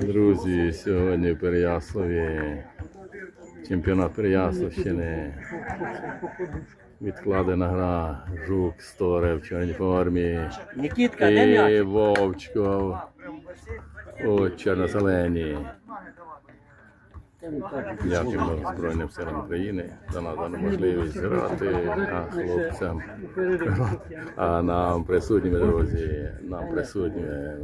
Друзі, сьогодні в Переяславі чемпіонат Переяславщини. Відкладена гра. Жук, Сторе в чорній формі. Нікітка, де І? Вовчков у чорно-зеленій. Дякуємо Збройним силам України за надану можливість грати а хлопцям. А нам присутніми, друзі, нам присутніми.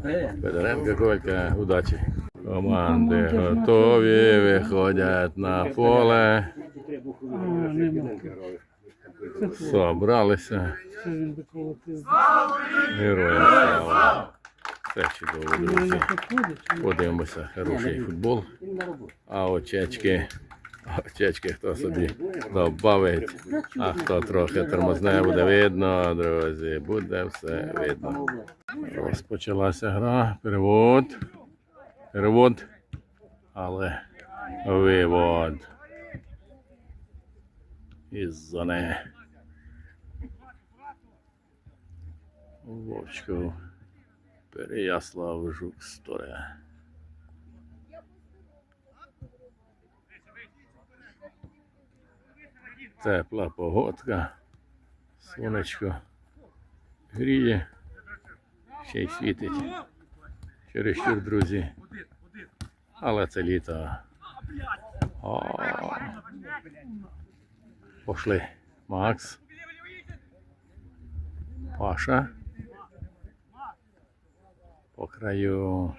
Федоренко Колька, удачі. Команди готові, виходять на поле. Собралися. Героям слава. Все чудово, друзі. Подивимося, хороший футбол. А очечки, очечки хто собі добавить, а хто трохи тормозне, буде видно, друзі, буде все видно. Розпочалася гра, перевод, перевод, але вивод. Із зони. Вовчков, Переяслав, Жук, Сторе. Тепла погодка, сонечко гріє, ще й світить. Чересчур, друзі. Але це літо. О, пошли. Макс. Паша. По краю.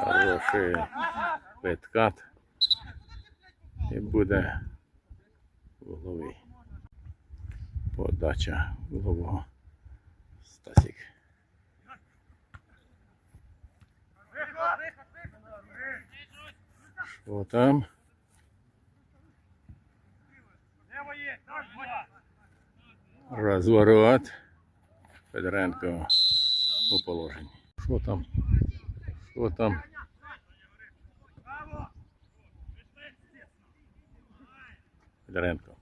Хороший підкат. І буде головий. Подача голового. Стасік. Що там? Розворот. Федоренко у положенні. Що там? Що там? Федоренко.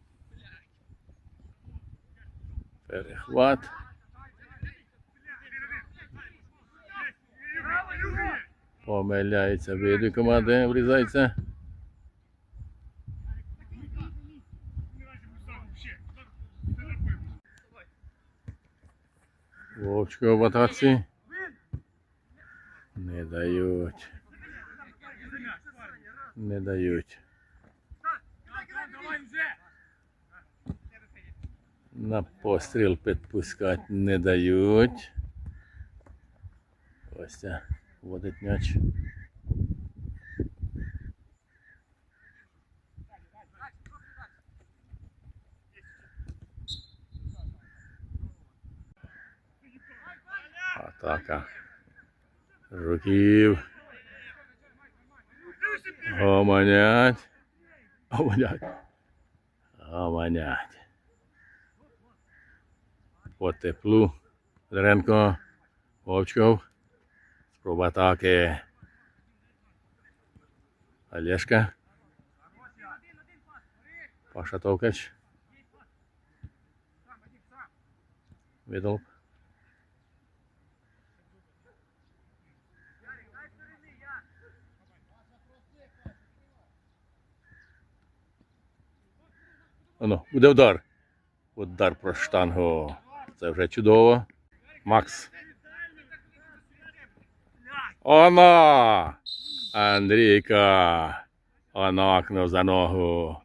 Перехват. Помиляється види команди, врізається. Вовчко в атаці. Не дають. Не дають. На постріл підпускати не дають. Костя водить м'яч. Атака. Жуків. Гомонять. Гомонять. Гомонять. По теплу. Дренко. Вовчков. Спроба атаки. Олешка. Паша Товкач. Відолб. Оно, буде удар. Удар про штангу. Це вже чудово. Макс. Оно! Андрійка. Онокнув за ногу.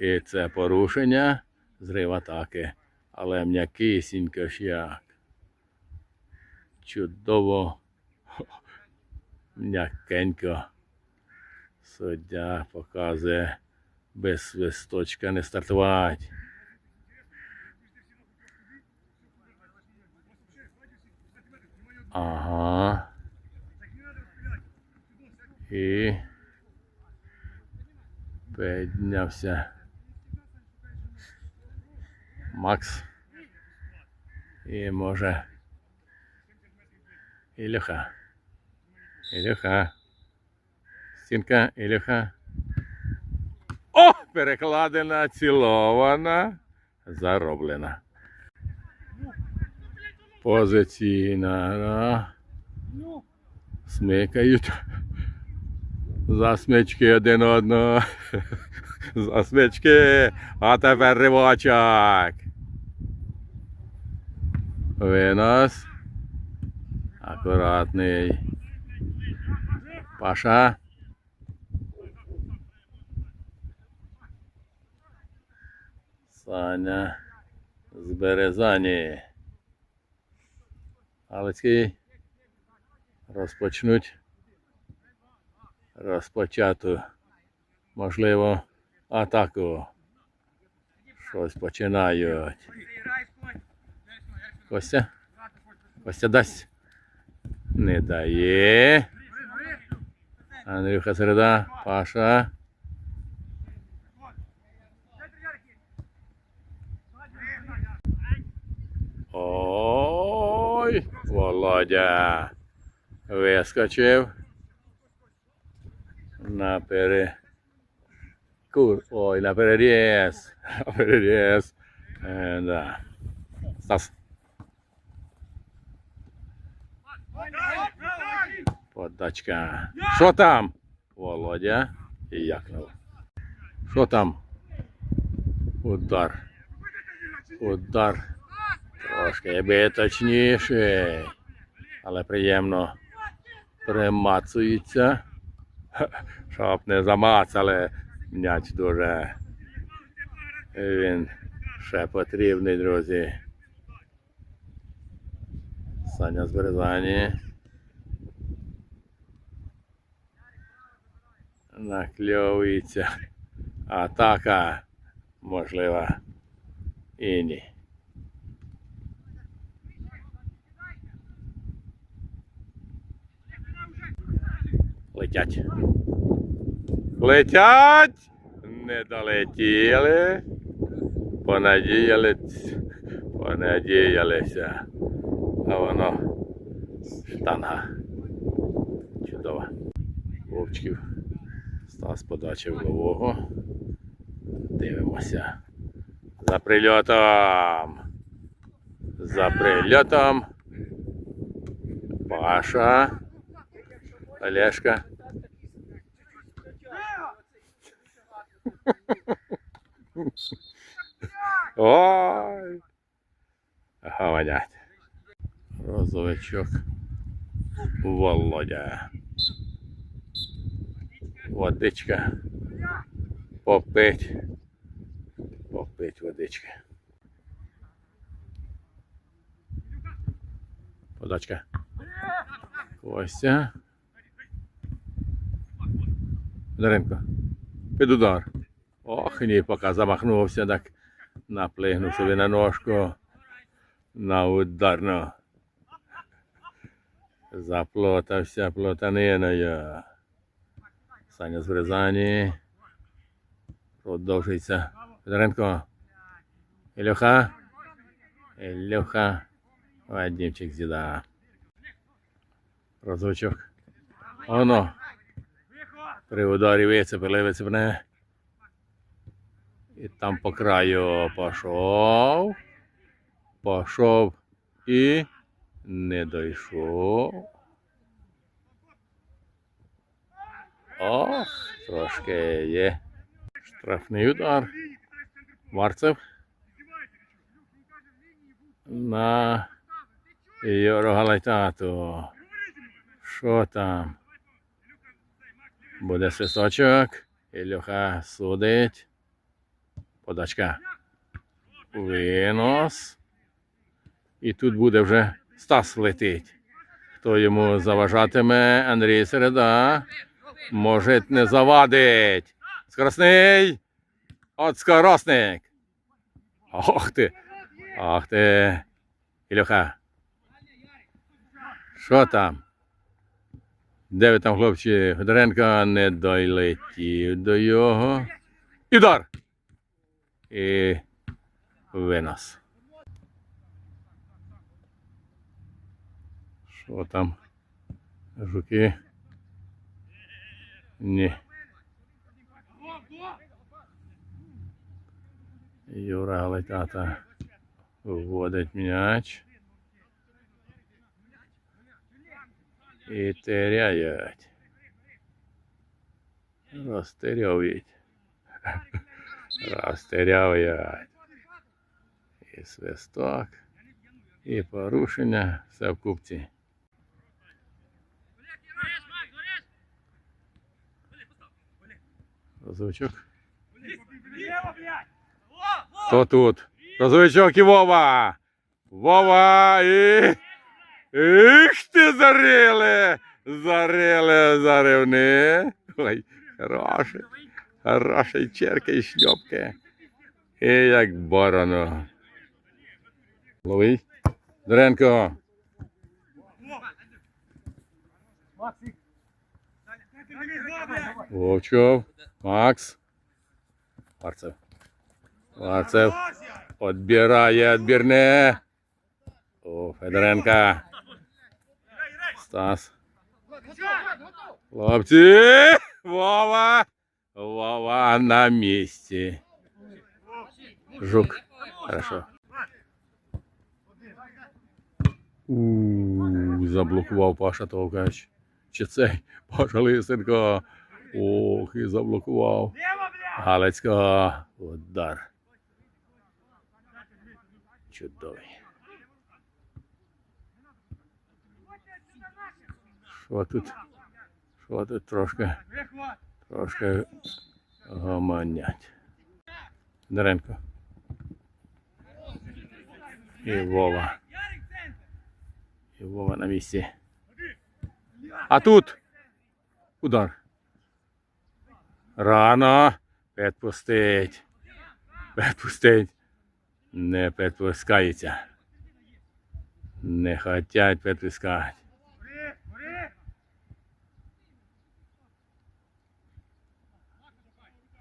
І це порушення. Зрив атаки. Але м'якисінько ж як. Чудово. М'якенько. Суддя показує без свисточка не стартувати. Ага. І піднявся Макс. І може Ілюха. Ілюха. Стінка, Ілюха. О! Перекладена, цілована, зароблена. Позиційна. Смикають. За смички один одного. За смички. А тепер ривочок. Винос. Акуратний. Паша. Саня з Березані. Галицький розпочнуть розпочату, можливо, атаку. Щось починають. Костя? Костя дасть. Не дає. Андрюха середа. Паша. Ой, Володя. Вискочив. На пере... Кур... Ой, на перерез. На перерез. Е, да. Стас. Подачка. Що там? Володя. І якнув. Що там? Удар. Удар. Трошки би точніше. Але приємно примацується. Щоб не замацали. М'яч дуже. Він ще потрібний, друзі. Саня з Березані. Накльовується. Атака. Можливо. І ні. Летять. Летять! Не долетіли. Понадіялись. Понадіялися. А воно штанга. Чудова. Вовчків. Стас подача голового. Дивимося. За прильотом. За прильотом. Паша. Олешка. Ой. Гаванять. Розовичок. Володя. Водичка. Попить. Попить водички. Подачка. Костя. Даренко. Під удар. Ох, ні, поки замахнувся, так наплигнув собі на ножку. На ударну. Заплутався плотаниною. Саня з Березані. Продовжується. Федоренко. Ілюха. Ілюха. Вадимчик зіда. Розочок. Оно. При вицепили, вицепне. І там по краю пішов. Пішов і не дійшов. Ох, трошки є. Штрафний удар. Марцев. На Йоро Галайтату. Що там? Буде свисточок. Ілюха судить. Подачка. Винос. І тут буде вже Стас летить. Хто йому заважатиме? Андрій Середа. Може не завадить. Скоросний. От скоросник. Ох ти. Ах ти. Ілюха. Що там? Де ви там, хлопці? Федоренко не долетів до його. І удар. І винос. Що там? Жуки? Ні. Юра Галитата вводить м'яч. І теряють. Розтеряють. Розтеряють. І свисток, і порушення. Все в купці. Розовичок. Хто тут? Розовичок і Вова! Вова і. Іх ти зарили! Зарили, заривни. Ой, хороший. Хороший черка і шльопки. І як борону. Ловий. Доренко. Вовчков. Макс. Варцев. Варцев. Отбирає відбірне. О, Федоренка. Стас. Хлопці. Вова. Вова на місці. Жук. Хорошо. У, заблокував Паша Товкач. Чи цей Паша Лисенко. Ох, і заблокував. Галицько. Удар. Чудовий. Що тут? Що тут трошки? Трошки гомонять. Даренко. І Вова. І Вова на місці. А тут удар. Рано. Підпустить. Підпустить. Не підпускається. Не хотять підпускати.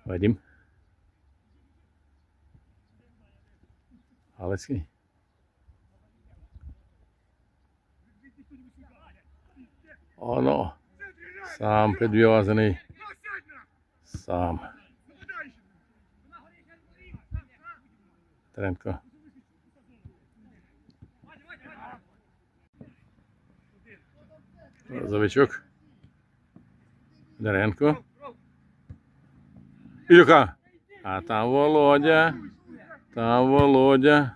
Вадим. Галицький. Оно. Сам підв'язаний. Сам. Тренко. Завичок. Даренко. Ілюха. А там Володя. Там Володя.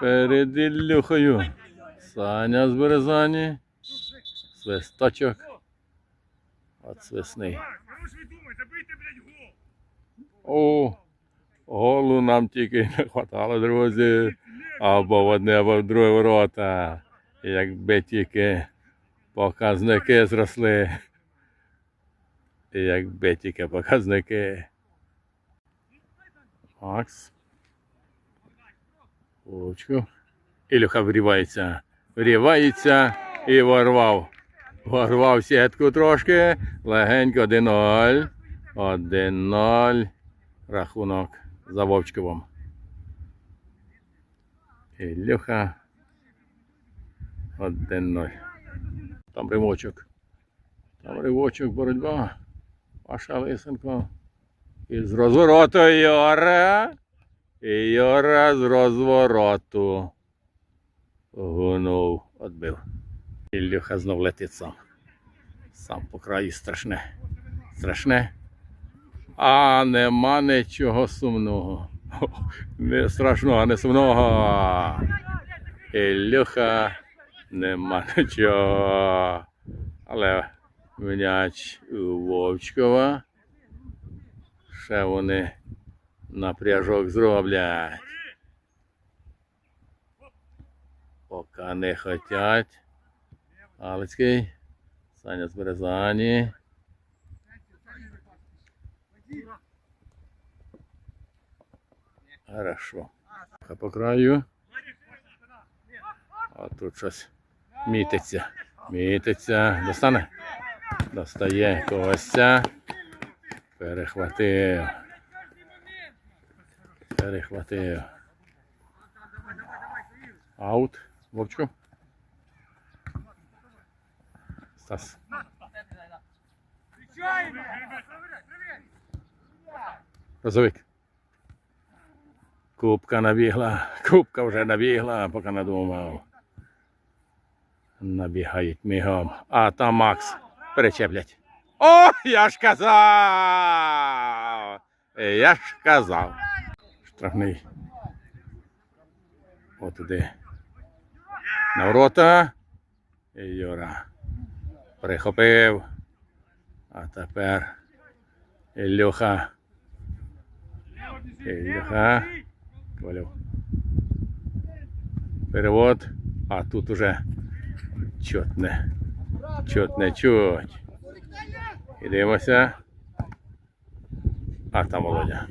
Перед Ілюхою. Саня з Березані. Свисточок. От свисний. О, голу нам тільки не хватало, друзі. Або в одне, або в друге ворота. Якби тільки показники зросли. Якби тільки показники. Макс. Очко. Ілюха врівається. Врівається і ворвав. Ворвав сітку трошки. Легенько 1-0. 1-0. Рахунок за Вовчковим. Ілюха. 1-0. Там ривочок. Там ривочок, боротьба. Паша Лисенко. І з розвороту Йора. І Йора з розвороту. Гунув, отбив. Ілюха знов летить сам. Сам по краю страшне. Страшне. А нема нічого сумного. Не страшного, не сумного. Ілюха нема нічого. Але м'яч у Вовчкова. Ще вони напряжок зроблять. Поки не хотять. Галицький. Саня з Березані. Хорошо. А по краю. А тут щось мітиться. Мітиться. Достане? Достає Костя. Перехватив. Перехватив. Аут. Вовчко. Стас. Розовик. Кубка набігла. Кубка вже набігла, поки надумав. Набігають мігом. А там Макс перечеплять. О, я ж казав! Я ж казав. Штрафний. От іде. На ворота. І Юра. Прихопив. А тепер Ілюха. Ілюха. Ковалев. Перевод. А тут уже чотне. Чотне чуть. Ідемося. А там Володя.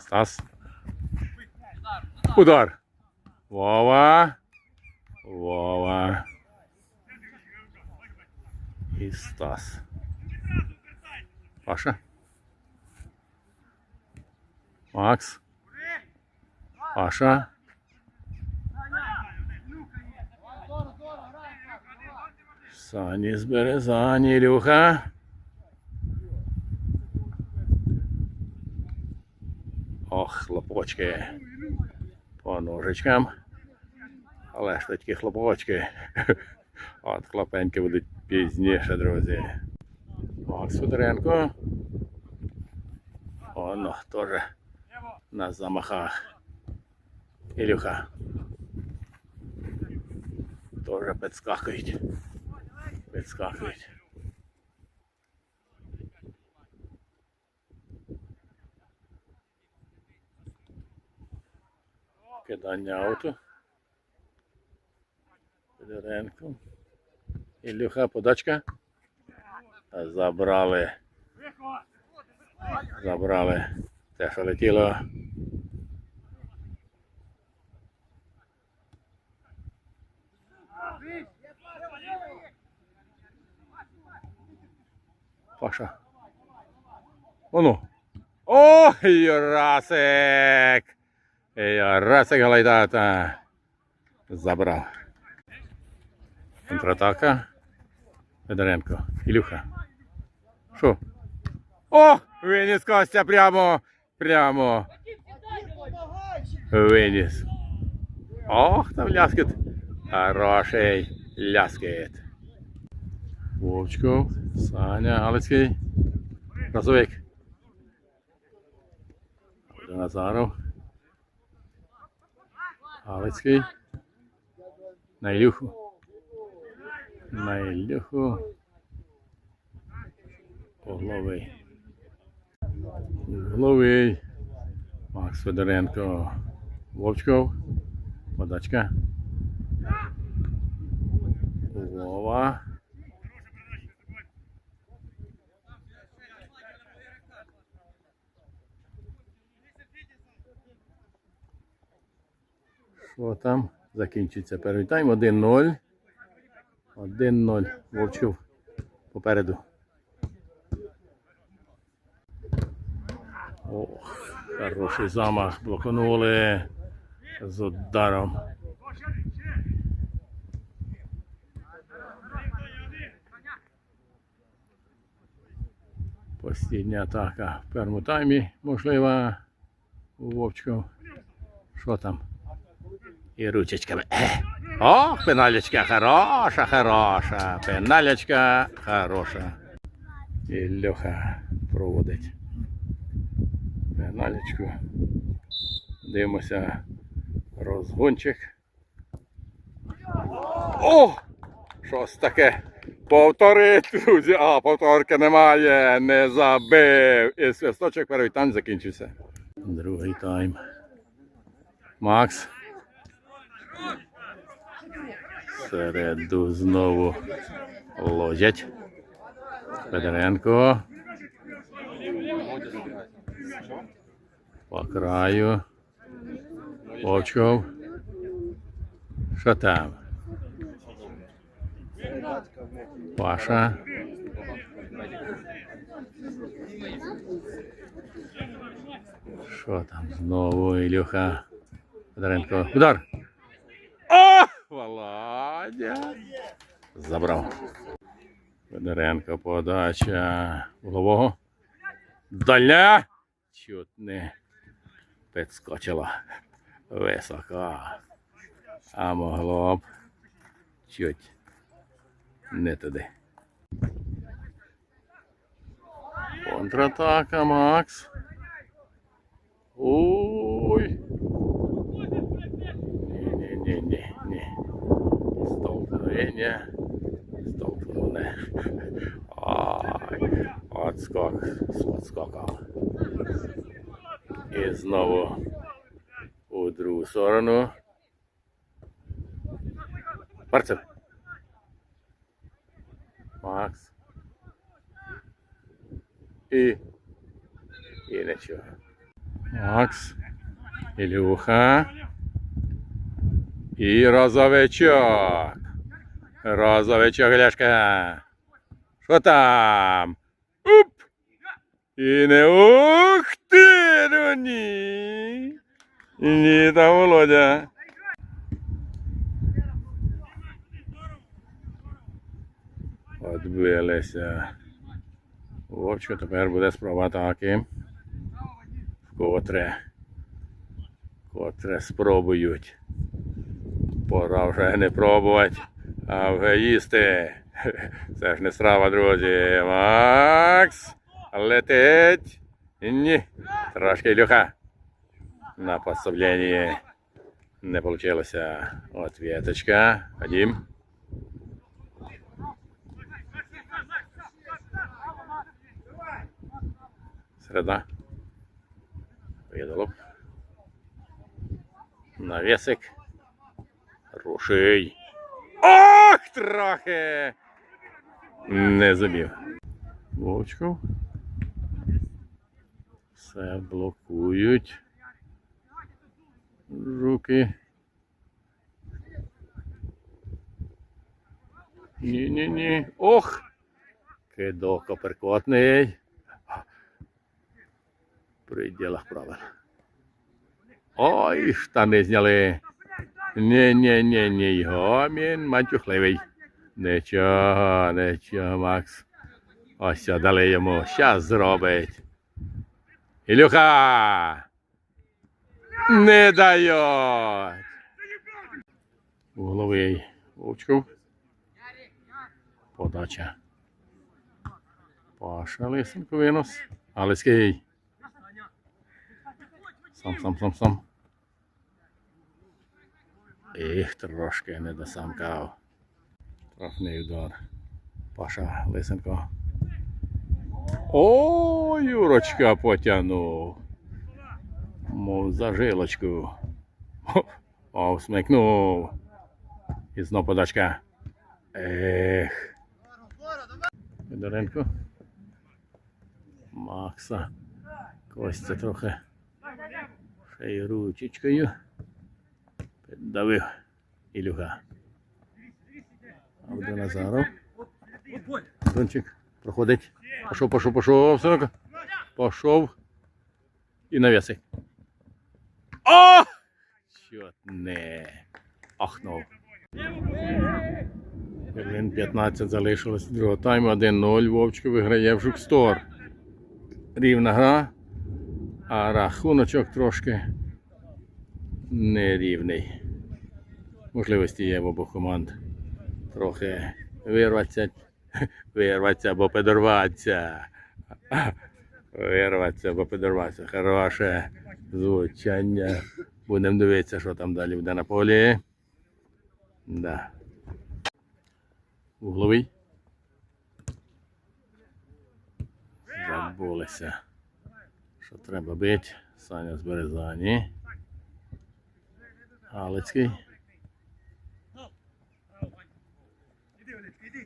Стас. Удар. Вова. Вова. І Стас. Паша. Макс. Паша. Сані з Березані, Ілюха. Ох, хлопочки. По ножичкам. Але ж такі хлопочки. От хлопеньки будуть пізніше, друзі. Макс Федоренко. Оно теж на замахах. Ілюха. Тоже підскакують. Підскакують. Кидання ауту. Федоренко. Ілюха, подачка. Забрали. Забрали те, що летіло. Паша. Оно. О, Юрасик! Юрасик Галайдата. Забрав. Контратака. Федоренко. Ілюха. Що? О! Виніс Костя прямо. Прямо. Виніс. Ох, там ляскет. Хороший ляскет. Вовчков, Саня, Галицький. Разовик. Назаров. Галицький. На Ілюху. На Ілюху. Угловий. Угловий. Макс Федоренко. Вовчков. Подачка. Вова. Що там? Закінчиться перший тайм. 1-0. 1-0. Вовчков попереду. Ох, хороший замах. Блокнули з ударом. Постійня атака в першому таймі, можливо, у Вовчков. Що там? І ручечками. Е. О, пеналечка хороша, хороша. Пеналечка хороша. І Льоха проводить пеналечку. Дивимося розгончик. О! Щось таке. Повтори, друзі. А, повторки немає. Не забив. І свисточок перший тайм закінчився. Другий тайм. Макс. Середу знову ложать. Федоренко. По краю. Вовчков. Що там? Паша. Що там знову Ілюха? Федоренко. Удар. О! Забрав. Федоренко подача. Голового. Дальня. Чуть не. підскочила високо. А могло б чуть не туди. Контратака, Макс. Ой. Столкновення. Столкновення. Ай. Отскок з отскоком. І знову у другу сторону. Марцев. Макс. І. І нічого. Макс. Ілюха. І розовичок. Розовичок, Ляшка. Що там? Уп! І не ух ти, ну ні. Ні, там Володя. Отбилися. Вовчко тепер буде спроба атаки. Вкотре. Котре спробують. Пора вже не пробувати, а вже їсти. Це ж не страва, друзі. Макс. Летить. Ні. Трошки Ілюха. На подставлении не получилося. От веточка. Ходім. Среда. Видолоп. Навесик. Руший. Ох, трохи. Не забив. Вовчков. Все блокують. Руки. Ні-ні-ні. Ох! Кидок оперкотний. При ділах правил. Ой, штани зняли. Ні-ні-ні-ні. Гомін мантюхливий. Нічого, нічого, Макс. Ось дали йому. Щас зробить. Ілюха! Не дають! Угловий Вовчков. Подача. Паша Лисенко винос. Галицький. Сам, сам, сам, сам. Їх трошки не досамкав. Трафний удар. Паша Лисенко. О, Юрочка потягнув. Мов за жилочку. О, смикнув. І знов подачка. Ех. Федоренко. Макса. Костя трохи. Ще й ручечкою. Піддавив Ілюха. Авдоназаров. Дончик проходить. Пішов, пішов, пішов, синок. Пішов. І нав'яси. О! Чот не. Ахнув. Хвилин 15 залишилось другого тайму. 1-0. Вовчко виграє в Жукстор. Рівна гра. А рахуночок трошки нерівний. Можливості є в обох команд. Трохи вирватися, вирватися або підорватися. Вирватися або підорватися. Хороше звучання. Будемо дивитися, що там далі буде на полі. Да. Угловий. Забулися. Що треба бити. Саня з Березані. Галицький.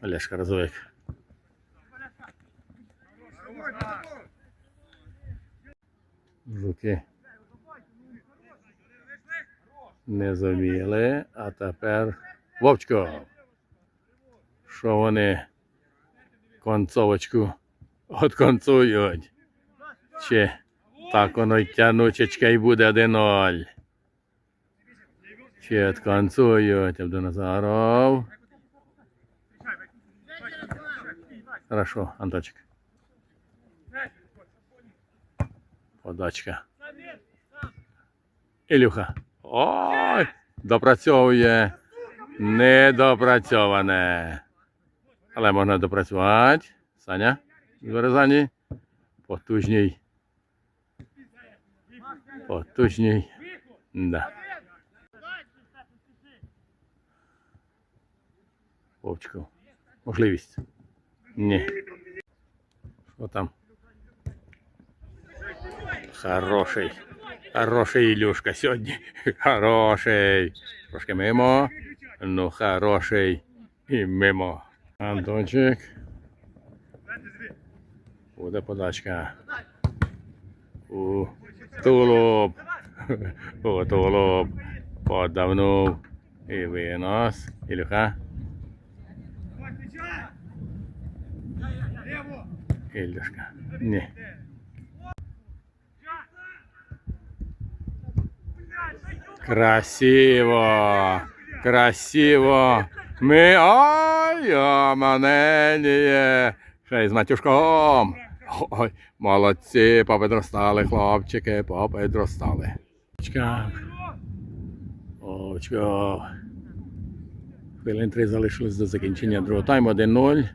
Олешка Розовик. Жуки не заміли, а тепер Вовчко. Що вони концовочку отконцують? Чи так воно й тянучечка і буде 1-0. Чи отконцують Абдоназаров. Хорошо, Анточек. Подачка. Ілюха. Ой! Допрацьовує. Недопрацьоване. Але можна допрацювати. Саня, вирізанні. Потужній. Потужній. Да. Вовчику. Можливість. Ні. Що там? Хороший. Хороший Ілюшка сьогодні. Хороший. Трошки мимо. Ну, хороший. І мимо. Антончик. Буде подачка. У тулуб. У тулуб. Подавнув. І винос. Ілюха. Ілюшка. Ні. Красиво. Красиво. Ми. Ой, оманеніє. Ще й з матюшком. Ой, молодці, попідростали, хлопчики, попідростали. Очка. Очко. Хвилин три залишилось до закінчення другого тайму. 1-0.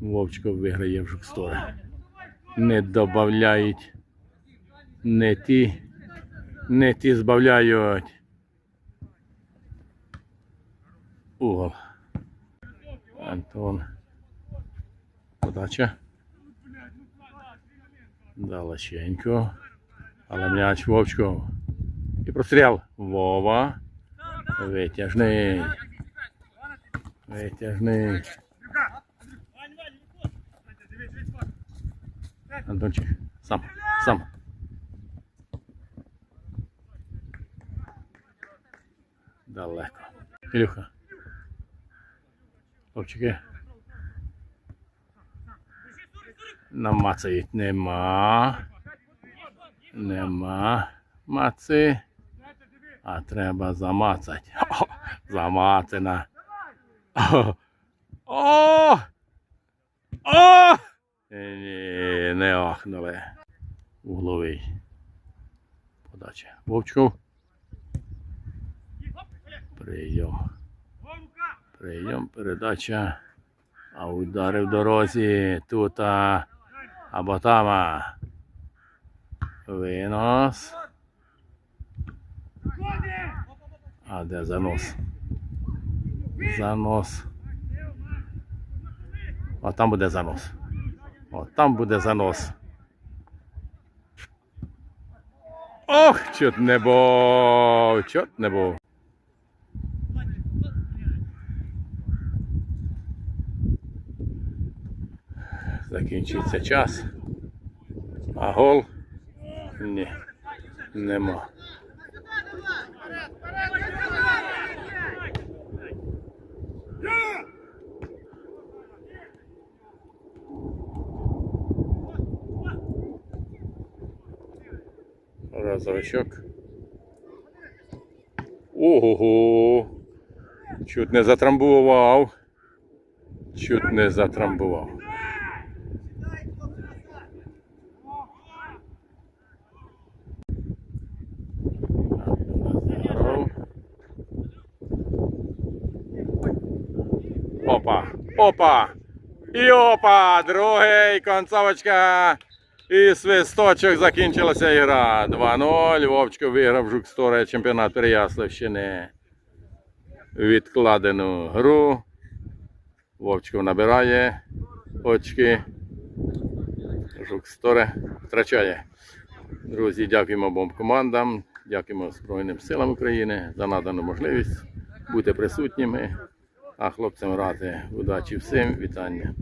Вовчко виграє в жукстори. Не додають. Не ті. Не ті збавляють. Угол. Антон. Подача. Далеченько. Але м'яч Вовчко. І простріл. Вова. Витяжний. Витяжний. Антончик. Сам. Сам. Далеко. Ілюха. Хлопчики. Намацають. Нема. Нема. Маци. А треба замацати. О, замацана. О! О! О! Ні, не ахнули. Угловий. Подача. Вовчков. Прийом. Прийом, передача. А удари в дорозі. Тут. а, Або там. Винос. А де занос? Занос. А там буде занос. О, там буде занос. Ох, чот не був, чот не був. Час. А гол? Ні. Нема. Разочок. Ого. Чуть не затрамбував. Чуть не затрамбував. Опа. Опа. І опа. Другий концовочка. І свисточок закінчилася ігра. 2-0. Вовчко виграв Жуксторе чемпіонат Переяславщини. Відкладену гру. Вовчко набирає очки. Жуксторе втрачає. Друзі, дякуємо обом командам, дякуємо Збройним силам України за надану можливість бути присутніми, а хлопцям ради удачі всім, вітання.